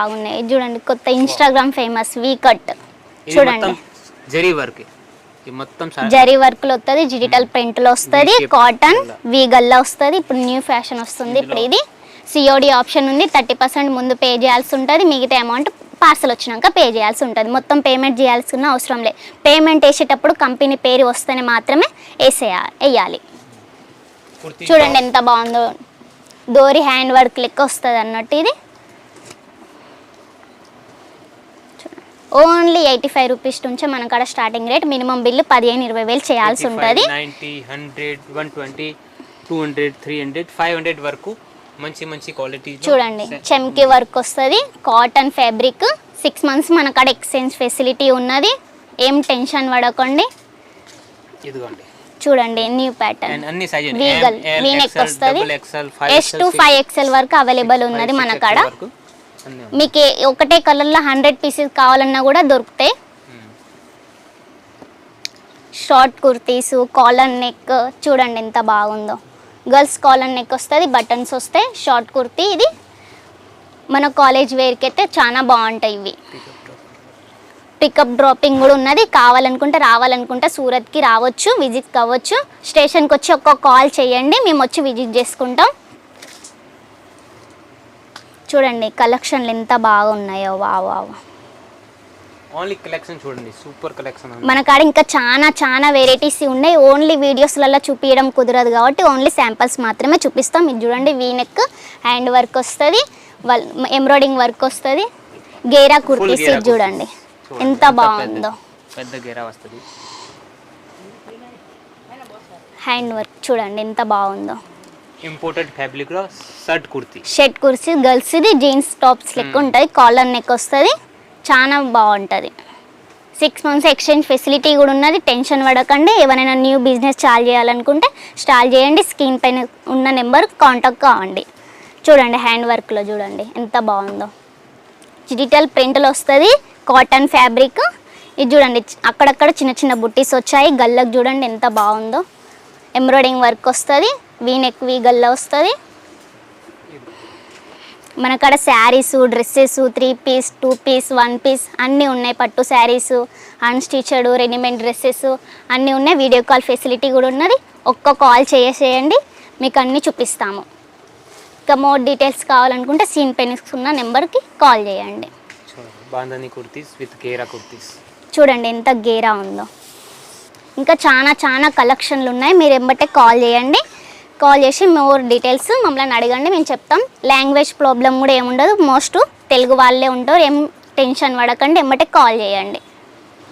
బాగున్నాయి. చూడండి కొత్త ఇన్స్టాగ్రామ్ ఫేమస్ వీ కట్ చూడండి. జరీ వర్క్ జరీ వర్క్లో వస్తుంది డిజిటల్ ప్రింట్లో వస్తుంది కాటన్ ఇలా. వి గల్లా వస్తుంది. ఇప్పుడు న్యూ ఫ్యాషన్ వస్తుంది ఇప్పుడు ఇది. సిఓడి ఆప్షన్ ఉంది థర్టీ పర్సెంట్ ముందు పే చేయాల్సి ఉంటుంది మిగతా అమౌంట్ పార్సల్ వచ్చినాక పే చేయాల్సి ఉంటుంది. మొత్తం పేమెంట్ చేయాల్సిన అవసరం లేదు పేమెంట్ వేసేటప్పుడు కంపెనీ పేరు వస్తేనే మాత్రమే వేసేయా వేయాలి. చూడండి ఎంత బాగుందో. డోరీ హ్యాండ్ వర్క్ లెక్క వస్తుంది అన్నట్టు ఇది. ఓన్లీ ఎయిటీ ఫైవ్ రూపీస్ నుంచే మన కాడ స్టార్టింగ్ రేట్ మినిమం బిల్లు పదిహేను ఇరవై వేలు చేయాల్సి ఉంటుంది. Ninety hundred one twenty two hundred three hundred five hundred వరకు మంచి మంచి క్వాలిటీ చూడండి చెమ్కి వర్క్ వస్తుంది. కాటన్ ఫ్యాబ్రిక్ సిక్స్ మంత్స్ మన కాడ ఎక్స్చేంజ్ ఫెసిలిటీ ఉన్నది. ఏం టెన్షన్ పడకండి. ఇదిగోండి. చూడండి న్యూ ప్యాటర్న్ వీగల్ వీ నెక్ వస్తుంది. S to five X L వరకు అవైలబుల్ ఉన్నది మన కాడ. మీకు ఏ- ఒకటే కలర్లో హండ్రెడ్ పీసెస్ కావాలన్నా కూడా దొరుకుతాయి. షార్ట్ కుర్తీస్ కాలర్ నెక్ చూడండి ఎంత బాగుందో. గర్ల్స్ కాలర్ నెక్ వస్తుంది బటన్స్ వస్తాయి షార్ట్ కుర్తీ ఇది. మన కాలేజ్ వేర్కి అయితే చాలా బాగుంటాయి ఇవి. పికప్ డ్రాపింగ్ కూడా ఉన్నది కావాలనుకుంటే రావాలనుకుంటే సూరత్కి రావచ్చు విజిట్ కావచ్చు. స్టేషన్కి వచ్చి ఒక్క కాల్ చేయండి మేము వచ్చి విజిట్ చేసుకుంటాం. చూడండి కలెక్షన్లు ఎంత బాగున్నాయో వా వా. ఓన్లీ కలెక్షన్ చూడండి సూపర్ కలెక్షన్ మన కాడ ఇంకా చాలా చాలా వెరైటీస్ ఉన్నాయి. ఓన్లీ వీడియోస్లలో చూపించడం కుదరదు కాబట్టి ఓన్లీ శాంపిల్స్ మాత్రమే చూపిస్తాం. ఇది చూడండి వీనెక్ హ్యాండ్ వర్క్ వస్తుంది ఎంబ్రాయిడింగ్ వర్క్ వస్తుంది. గేరా కుర్తీస్ ఇది చూడండి ఎంత బాగుందో. పెద్ద గేరా వస్తుంది. హ్యాండ్ వర్క్ చూడండి ఎంత బాగుందో. ఇంపోర్టెడ్ ఫ్యాబ్రిక్లో shirt kurti shirt kurti girls ఇది జీన్స్ టాప్స్ లెక్క ఉంటుంది కాలర్ నెక్ వస్తుంది చాలా బాగుంటుంది। సిక్స్ మంత్స్ ఎక్స్చేంజ్ ఫెసిలిటీ కూడా ఉన్నది టెన్షన్ పడకండి ఎవరైనా న్యూ బిజినెస్ స్టార్ట్ చేయాలనుకుంటే స్టార్ట్ చేయండి స్క్రీన్ పైన ఉన్న నెంబర్ కాంటాక్ట్ కావండి. చూడండి హ్యాండ్ వర్క్లో చూడండి ఎంత బాగుందో. డిజిటల్ ప్రింట్లో వస్తుంది కాటన్ ఫ్యాబ్రిక్ ఇది చూడండి అక్కడక్కడ చిన్న చిన్న బుట్టీస్ వచ్చాయి గల్లకు చూడండి ఎంత బాగుందో. ఎంబ్రాయిడింగ్ వర్క్ వస్తుంది వీనెక్ వీ గల్ల వస్తుంది. మన కాడ saris dresses three piece two piece one piece అన్నీ ఉన్నాయి పట్టు శారీస్ అన్స్టిచడ్ రెడీమేడ్ డ్రెస్సెస్ అన్నీ ఉన్నాయి. వీడియో కాల్ ఫెసిలిటీ కూడా ఉన్నది. ఒక్క కాల్ చేసేయండి. మీకు అన్నీ చూపిస్తాము. ఇంకా మోర్ డీటెయిల్స్ కావాలనుకుంటే సీన్ పెనిక్స్ ఉన్న నెంబర్కి కాల్ చేయండి. చూడండి. బాంధని కుర్తీస్ విత్ గేరా కుర్తీస్. చూడండి ఎంత గేరా ఉందో. ఇంకా చాలా చాలా కలెక్షన్లు ఉన్నాయి. మీరు ఎంబటే కాల్ చేయండి. కాల్ చేసి మోర్ డీటెయిల్స్ మమ్మల్ని అడగండి మేము చెప్తాం. లాంగ్వేజ్ ప్రాబ్లం కూడా ఏముండదు. మోస్ట్ తెలుగు వాళ్ళే ఉంటారు. ఏం టెన్షన్ పడకండి ఎంబటే కాల్ చేయండి.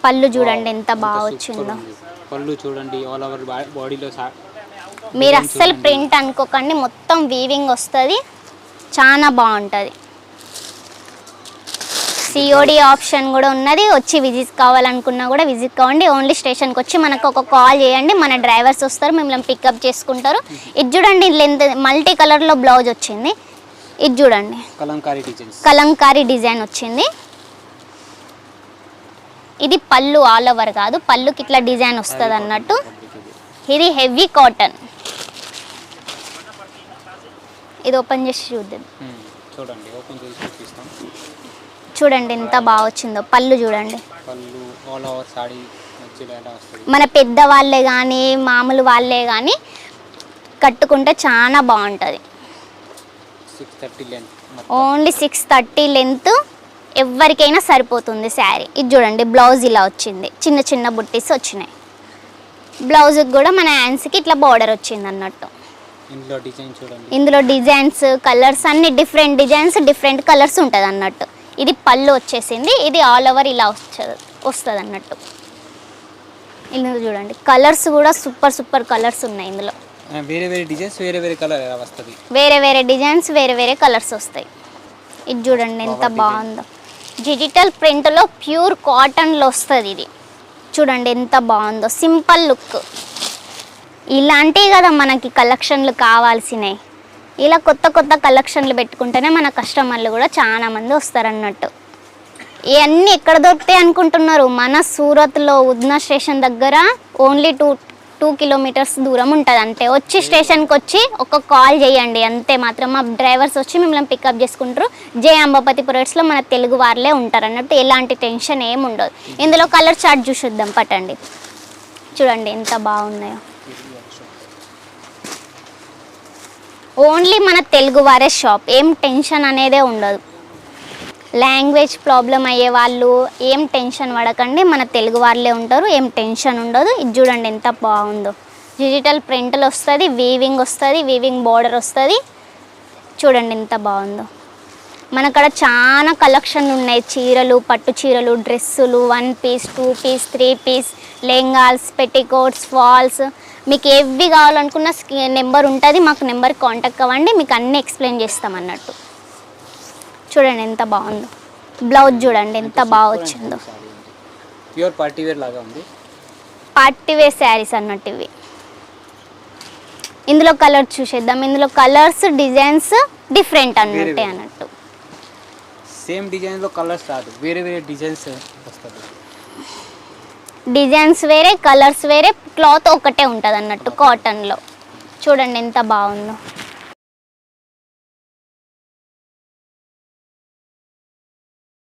పళ్ళు చూడండి ఎంత బాగా వచ్చిందో. పళ్ళు చూడండి ఆల్ ఓవర్ బాడీలో మీరు అస్సలు ప్రింట్ అనుకోకండి మొత్తం వీవింగ్ వస్తుంది. చాలా బాగుంటుంది. సిఓడి ఆప్షన్ కూడా ఉన్నది. వచ్చి విజిట్ కావాలనుకున్నా కూడా విజిట్ కావండి. ఓన్లీ స్టేషన్కి వచ్చి మనకు ఒక కాల్ చేయండి. మన డ్రైవర్స్ వస్తారు. మిమ్మల్ని పికప్ చేసుకుంటారు. ఇది చూడండి లెంత్ మల్టీ కలర్లో బ్లౌజ్ వచ్చింది. ఇది చూడండి. కలంకారీ డిజైన్ వచ్చింది. ఇది పళ్ళు ఆల్ ఓవర్ కాదు. పళ్ళుకి ఇట్లా డిజైన్ వస్తుంది అన్నట్టు. ఇది హెవీ కాటన్ ఇది ఓపెన్ చేసి చూద్దాం. చూడండి. ఓపెన్ చేసి చూపిస్తాం. చూడండి ఎంత బాగా వచ్చిందో. పళ్ళు చూడండి. పళ్ళు ఆల్ ఓవర్ సాడీ మధ్యలో ఎలా వస్తుంది? మన పెద్ద వాళ్ళే కానీ మామూలు వాళ్ళే కానీ కట్టుకుంటే చాలా బాగుంటుంది. ఓన్లీ సిక్స్ థర్టీ లెంత్ ఎవరికైనా సరిపోతుంది శారీ ఇది చూడండి బ్లౌజ్ ఇలా వచ్చింది. చిన్న చిన్న బుట్టీస్ వచ్చినాయి. బ్లౌజ్కి కూడా మన హ్యాండ్స్కి ఇట్లా బార్డర్ వచ్చింది అన్నట్టు. ఇందులో డిజైన్స్ కలర్స్ అన్ని డిఫరెంట్ డిజైన్స్ డిఫరెంట్ కలర్స్ ఉంటుంది అన్నట్టు. పళ్ళు వచ్చేసింది. ఇది ఆల్ ఓవర్ ఇలా వచ్చేది వస్తుంది అన్నట్టు ఇందులో చూడండి. కలర్స్ కూడా సూపర్ సూపర్ కలర్స్ ఉన్నాయి ఇందులో. వేరే వేరే డిజైన్స్ వేరే వేరే కలర్ వస్తుంది? వేరే వేరే డిజైన్స్ వేరే వేరే కలర్స్ వస్తాయి. ఇది చూడండి ఎంత బాగుందో. డిజిటల్ ప్రింట్లో ప్యూర్ కాటన్లో వస్తుంది ఇది. చూడండి ఎంత బాగుందో. సింపుల్ లుక్ ఇలాంటివి కదా మనకి కలెక్షన్లు కావాల్సినవి. ఇలా కొత్త కొత్త కలెక్షన్లు పెట్టుకుంటేనే మన కస్టమర్లు కూడా చాలా మంది వస్తారన్నట్టు. ఇవన్నీ ఎక్కడ దొరుకుతాయి అనుకుంటున్నారు? మన సూరత్లో ఉద్నా స్టేషన్ దగ్గర ఓన్లీ టూ టూ కిలోమీటర్స్ దూరం ఉంటుంది అంతే. వచ్చి స్టేషన్కి వచ్చి ఒక కాల్ చేయండి. అంతే మాత్రం. మా డ్రైవర్స్ వచ్చి మిమ్మల్ని పికప్ చేసుకుంటారు. జే అంబాపతి ప్రొడక్ట్స్లో మన తెలుగు వారులే ఉంటారు అన్నట్టు ఎలాంటి టెన్షన్ ఏమి ఉండదు. ఇందులో కలర్ చార్ట్ చూసిద్దాం. పట్టండి చూడండి ఎంత బాగున్నాయో. ఓన్లీ మన తెలుగు వారే షాప్. ఏం టెన్షన్ అనేదే ఉండదు. లాంగ్వేజ్ ప్రాబ్లం అయ్యే వాళ్ళు ఏం టెన్షన్ పడకండి మన తెలుగు వాళ్ళే ఉంటారు ఏం టెన్షన్ ఉండదు. ఇది చూడండి ఎంత బాగుందో. డిజిటల్ ప్రింట్లు వస్తుంది వీవింగ్ వస్తుంది వీవింగ్ బార్డర్ వస్తుంది. చూడండి ఎంత బాగుందో. మనక్కడ చాలా కలెక్షన్లు ఉన్నాయి చీరలు పట్టు చీరలు డ్రెస్సులు one piece two piece three piece లెంగాల్స్ petticoats falls మీకు ఏవి కావాలనుకున్న నెంబర్ ఉంటుంది మాకు నెంబర్ కాంటాక్ట్ అవ్వండి మీకు అన్నీ ఎక్స్ప్లెయిన్ చేస్తాం అన్నట్టు. చూడండి ఎంత బాగుందో. బ్లౌజ్ చూడండి ఎంత బాగా వచ్చిందో. ప్యూర్ పార్టీ వేర్ లాగా ఉంది. పార్టీ వేర్ శారీస్ అన్నట్టు ఇవి ఇందులో కలర్ చూసేద్దాం. ఇందులో కలర్స్ డిజైన్స్ డిఫరెంట్ అన్నట్టే. అన్నట్టు. సేమ్ డిజైన్లో కలర్స్ రాదు. వేరే వేరే డిజైన్స్ వస్తుంది డిజైన్స్ వేరే కలర్స్ వేరే క్లాత్ ఒకటే ఉంటుంది అన్నట్టు కాటన్లో చూడండి ఎంత బాగుందో.